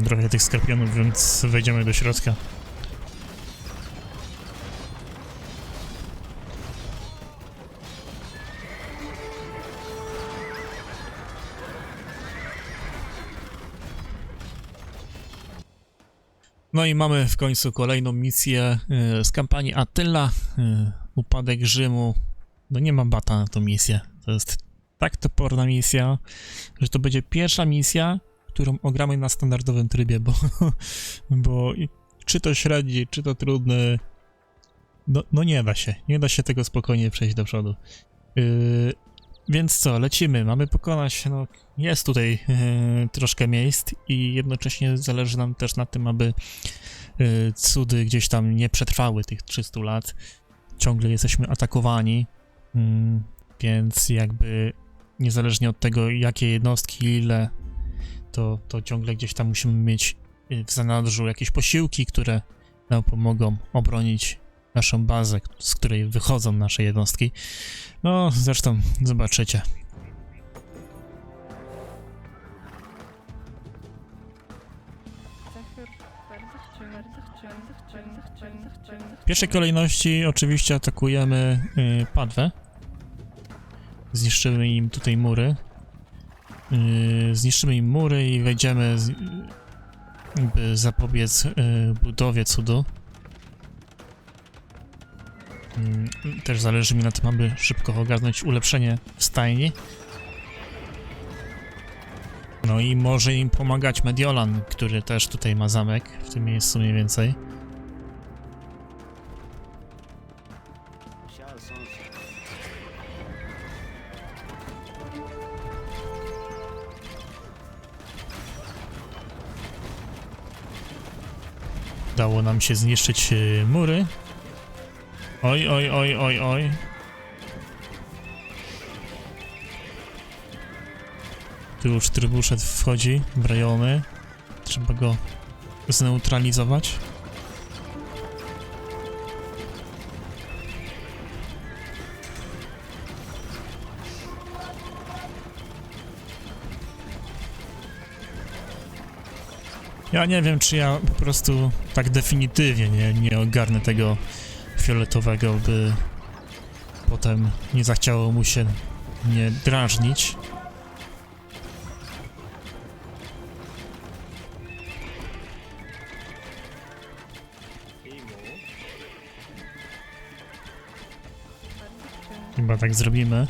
Mam trochę tych skorpionów, więc wejdziemy do środka. No i mamy w końcu kolejną misję e, z kampanii Attila, e, upadek Rzymu. No nie mam bata na tą misję. To jest tak toporna misja, że to będzie pierwsza misja, którą ogramy na standardowym trybie, bo, bo czy to średni, czy to trudny, no, no nie da się, nie da się tego spokojnie przejść do przodu. Yy, więc co, lecimy, mamy pokonać, no jest tutaj yy, troszkę miejsc i jednocześnie zależy nam też na tym, aby yy, cudy gdzieś tam nie przetrwały tych 300 lat. Ciągle jesteśmy atakowani, mm, więc jakby niezależnie od tego, jakie jednostki, ile, to, to ciągle gdzieś tam musimy mieć y, w zanadrzu jakieś posiłki, które nam pomogą obronić naszą bazę, z której wychodzą nasze jednostki. No, zresztą zobaczycie. W pierwszej kolejności oczywiście atakujemy y, Padwę. Zniszczymy im tutaj mury. Yy, zniszczymy im mury i wejdziemy, z, by zapobiec yy, budowie cudu. Yy, też zależy mi na tym, aby szybko ogarnąć ulepszenie w stajni. No i może im pomagać Mediolan, który też tutaj ma zamek, w tym miejscu mniej więcej. Udało nam się zniszczyć yy, mury. Oj, oj, oj, oj, oj. Tu już trybuszet wchodzi w rejony. Trzeba go zneutralizować. Ja nie wiem, czy ja po prostu tak definitywnie nie, nie ogarnę tego fioletowego, by potem nie zachciało mu się mnie drażnić. Chyba tak zrobimy.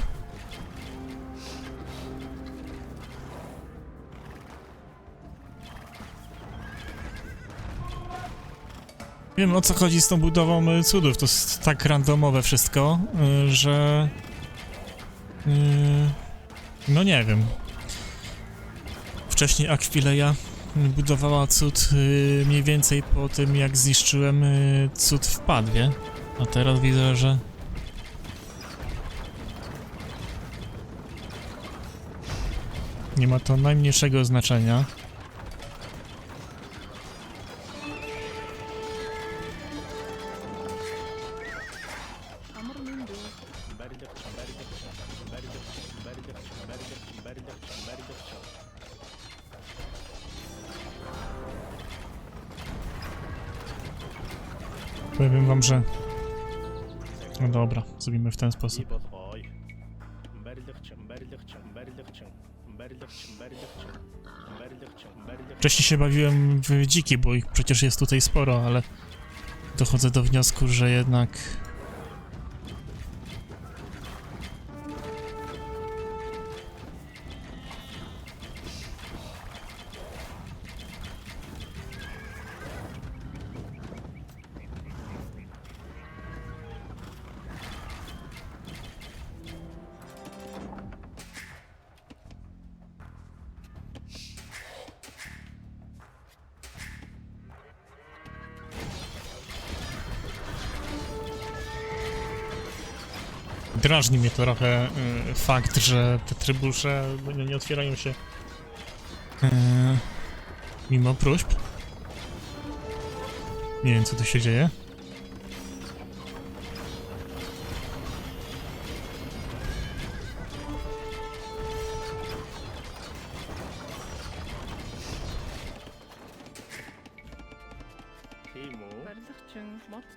Wiem o co chodzi z tą budową y, cudów. To jest tak randomowe wszystko, y, że. y, No nie wiem. Wcześniej Akwileja budowała cud mniej więcej po tym, jak zniszczyłem cud w Padwie. A teraz widzę, że. Nie ma to najmniejszego znaczenia. Powiem wam, że... No dobra, zrobimy w ten sposób. Wcześniej się bawiłem w dziki, bo ich przecież jest tutaj sporo, ale dochodzę do wniosku, że jednak drażni mnie trochę y, fakt, że te trybusze no, nie otwierają się y, mimo próśb. Nie wiem, co tu się dzieje.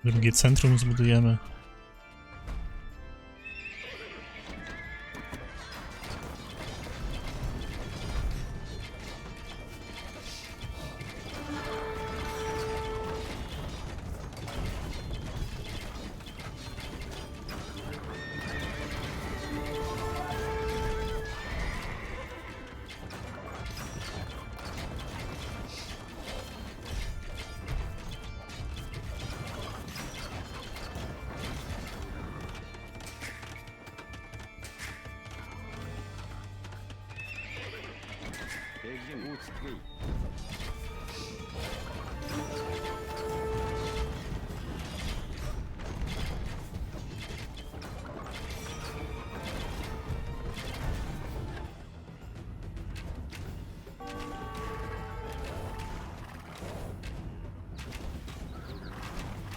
Drugie centrum zbudujemy.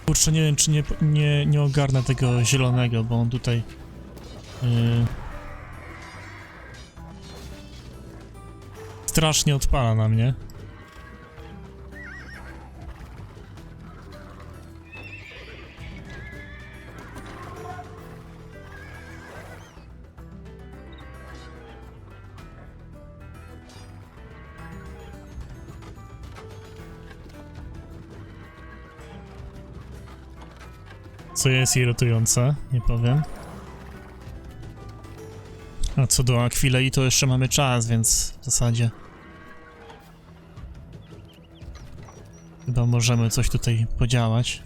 Kurczę, nie wiem, czy nie, nie, nie ogarnę tego zielonego, bo on tutaj... Yy, strasznie odpala na mnie. Co jest irytujące, nie powiem. A co do Akwilei, to jeszcze mamy czas, więc w zasadzie... Możemy coś tutaj podziałać.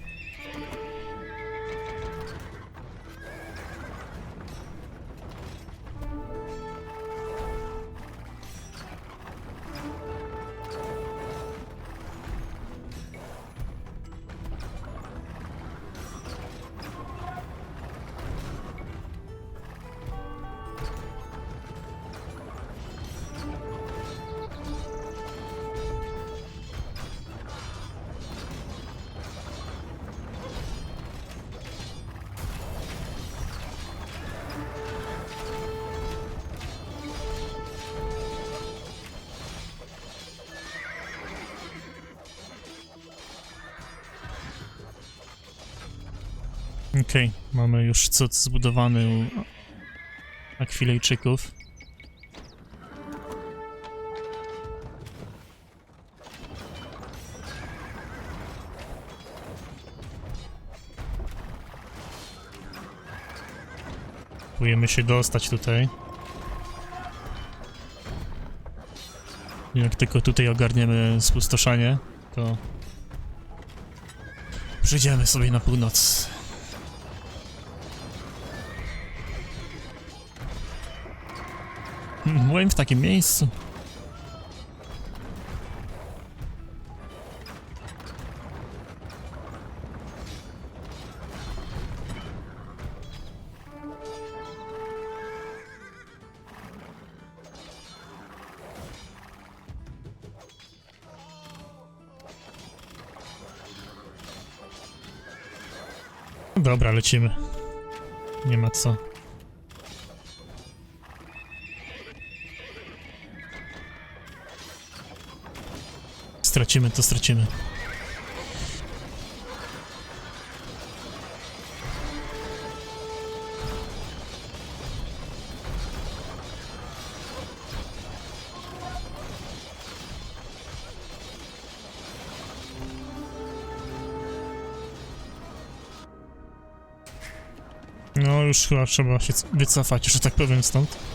Okej, mamy już cud zbudowany u Akwilejczyków. Próbujemy się dostać tutaj. Jak tylko tutaj ogarniemy spustoszenie, to przejdziemy sobie na północ. Byłem w takim miejscu. Dobra, lecimy. Nie ma co. Stracimy, to stracimy. No, już chyba trzeba się wycofać, że tak powiem, stąd.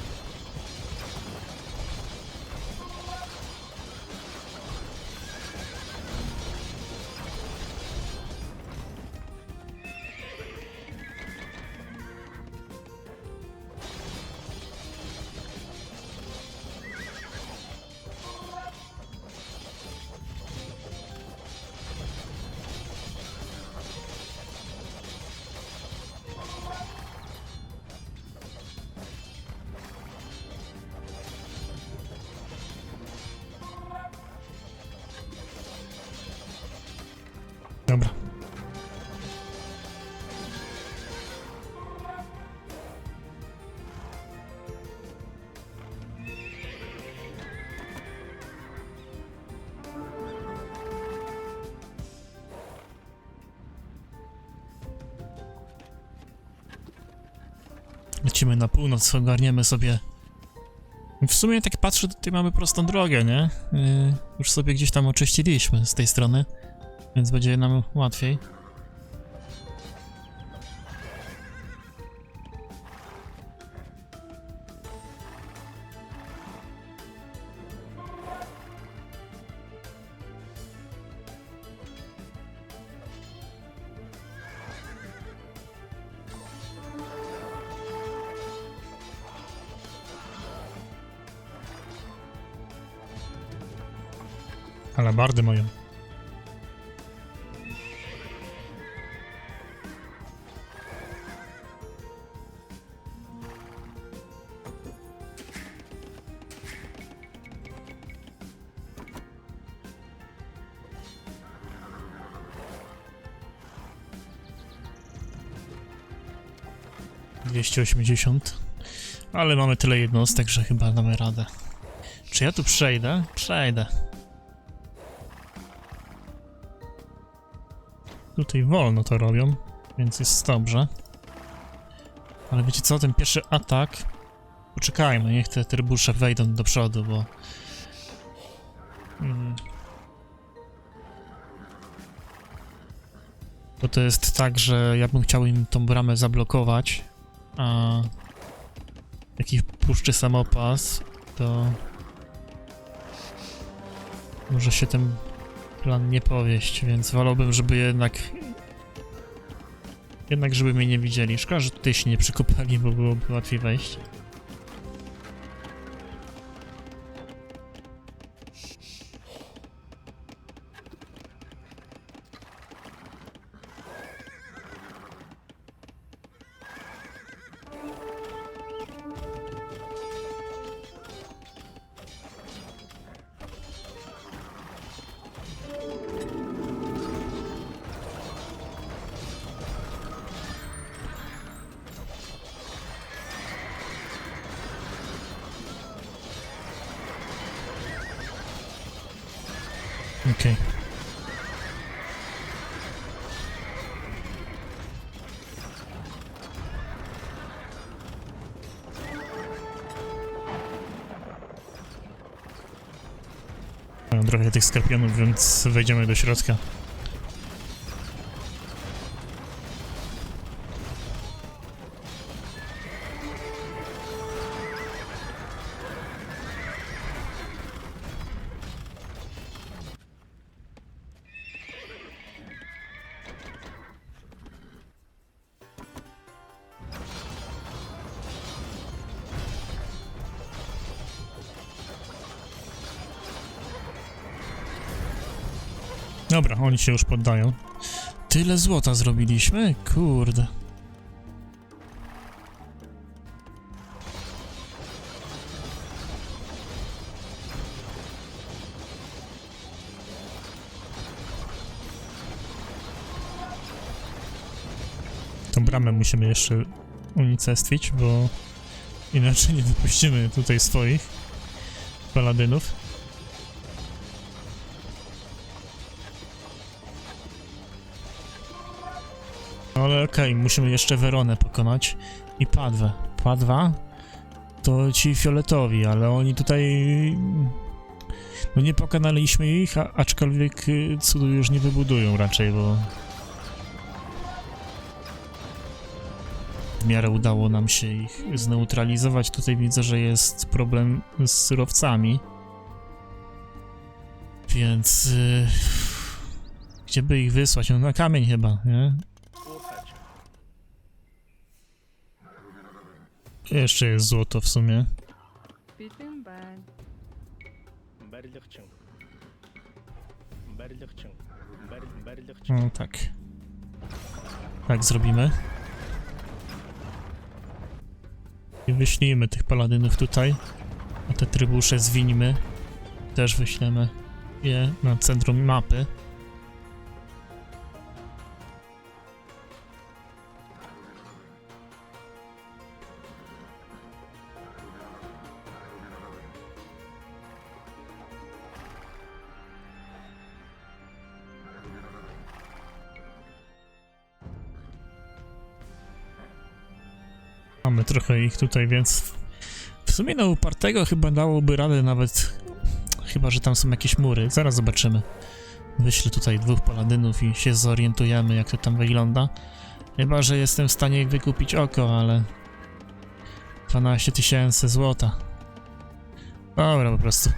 Lecimy na północ, ogarniemy sobie. W sumie tak patrzę, tutaj mamy prostą drogę, nie? Yy, już sobie gdzieś tam oczyściliśmy z tej strony, więc będzie nam łatwiej. Alabardy moją. Dwieście osiemdziesiąt. Ale mamy tyle jednostek, że chyba damy radę. Czy ja tu przejdę? Przejdę. Tutaj wolno to robią, więc jest dobrze. Ale wiecie co, ten pierwszy atak... Poczekajmy, niech te trybusze wejdą do przodu, bo... Mm. Bo to jest tak, że ja bym chciał im tą bramę zablokować, a... Jak ich puszczy samopas, to... Może się ten plan nie powieść, więc wolałbym, żeby jednak... Jednak, żeby mnie nie widzieli. Szkoda, że tutaj się nie przykopali, bo byłoby łatwiej wejść. Okej. Mam trochę tych skorpionów, więc wejdziemy do środka. Dobra, oni się już poddają. Tyle złota zrobiliśmy? Kurde. Tą bramę musimy jeszcze unicestwić, bo inaczej nie wypuścimy tutaj swoich paladynów. Okej, musimy jeszcze Weronę pokonać i Padwę. Padwa to ci fioletowi, ale oni tutaj... No nie pokonaliśmy ich, a, aczkolwiek y, cudu już nie wybudują raczej, bo... W miarę udało nam się ich zneutralizować. Tutaj widzę, że jest problem z surowcami. Więc... Y, gdzie by ich wysłać? No na kamień chyba, nie? Jeszcze jest złoto w sumie. Бэлэн байна. барилгачин барилгачин барил барилгачин No tak. Tak zrobimy. I wyślijmy tych paladynów tutaj. A te trybusze zwinimy. Też wyślemy je na centrum mapy. Ich tutaj, więc w sumie na upartego chyba dałoby radę nawet, chyba że tam są jakieś mury. Zaraz zobaczymy. Wyślę tutaj dwóch paladynów i się zorientujemy, jak to tam wygląda. Chyba, że jestem w stanie wykupić oko, ale 12 tysięcy złota. Dobra, po prostu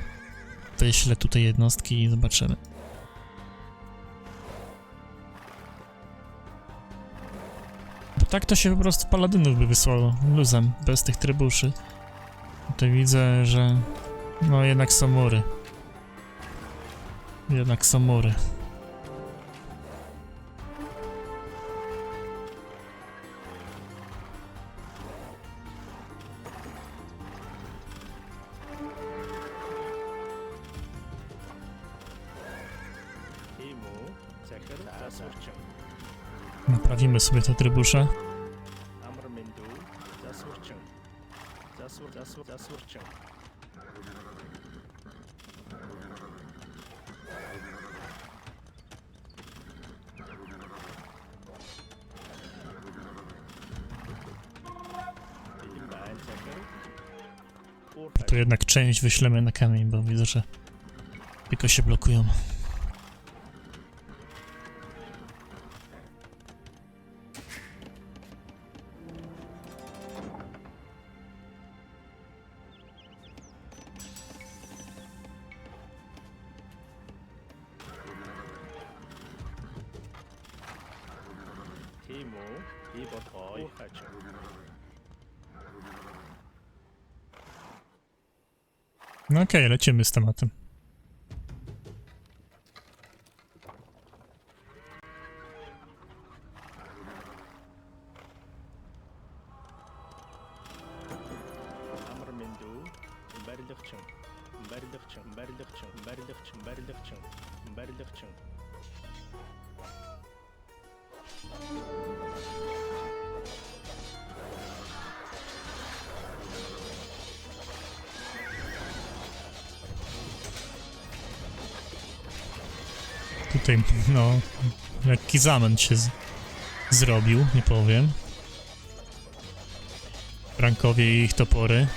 wyślę tutaj jednostki i zobaczymy. Tak to się po prostu paladynów by wysłało luzem, bez tych trybuszy. Tutaj widzę, że no jednak są mury. Jednak są mury. Naprawimy sobie te trybusze. To jednak część wyślemy na kamień, bo widzę, że tylko się blokują. Timu, Ibotoj, Uchacz. No okej, lecimy z tematem. Tutaj, no, lekki zamęt się z- zrobił, nie powiem. Frankowie i ich topory.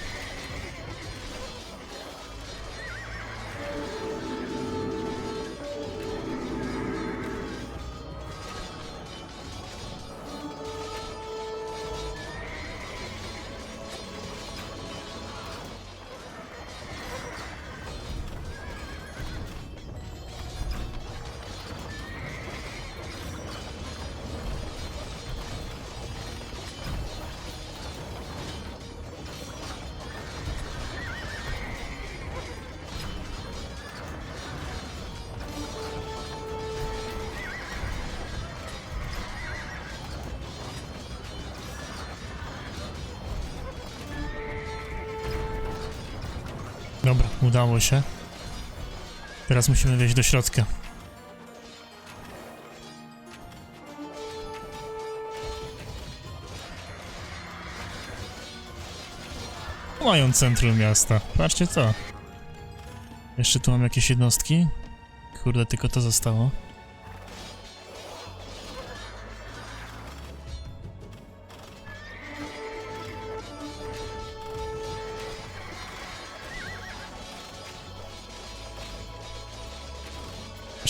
Udało się. Teraz musimy wejść do środka. Mają centrum miasta. Patrzcie co. Jeszcze tu mam jakieś jednostki. Kurde, tylko to zostało.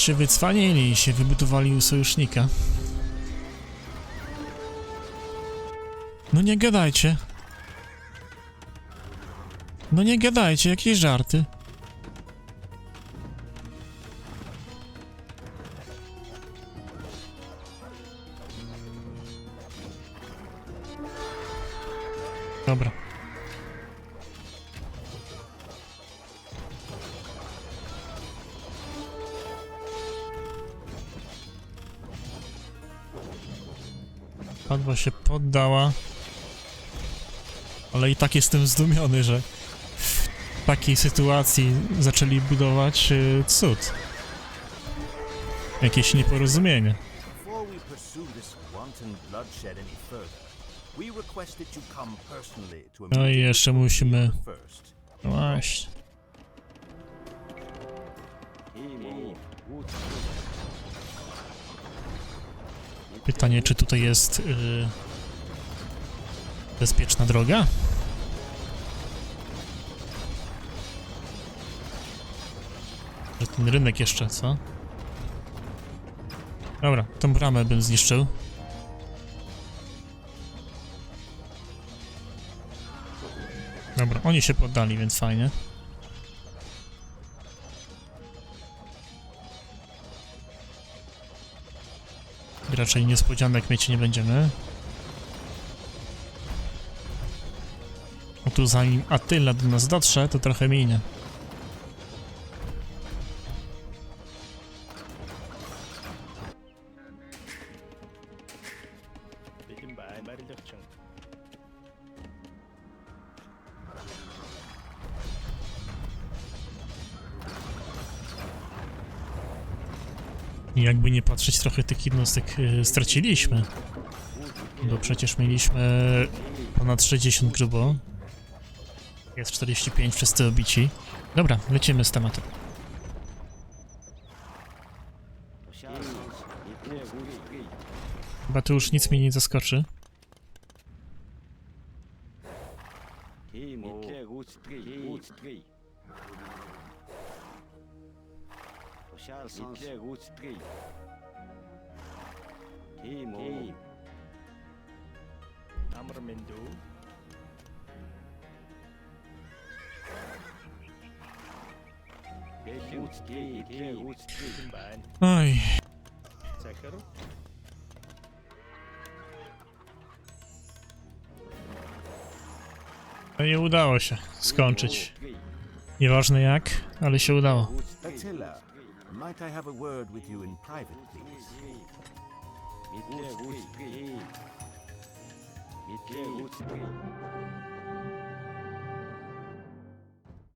Się wycwanili i się wybudowali u sojusznika. No nie gadajcie. No nie gadajcie, jakieś żarty. Padła się poddała. Ale i tak jestem zdumiony, że w takiej sytuacji zaczęli budować y, cud. Jakieś nieporozumienie. Before we pursue this wanton Pytanie, czy tutaj jest y, Bezpieczna droga? Że ten rynek jeszcze, co? Dobra, tą bramę bym zniszczył. Dobra, oni się poddali, więc fajnie. Raczej niespodzianek mieć nie będziemy. Tu zanim Attila do nas dotrze, to trochę minie. Jakby nie patrzeć, trochę tych jednostek y, straciliśmy. Bo przecież mieliśmy ponad 60 grubo. Jest 45, wszyscy obici. Dobra, lecimy z tematem. Chyba tu już nic mnie nie zaskoczy. Charles Utstri. Timo. Amr Mindu. Utstri. Utstri. Bilin ban. Oj, Zeker. no nie udało się skończyć. Nieważne jak, ale się udało. Might I have a word with you in private, please?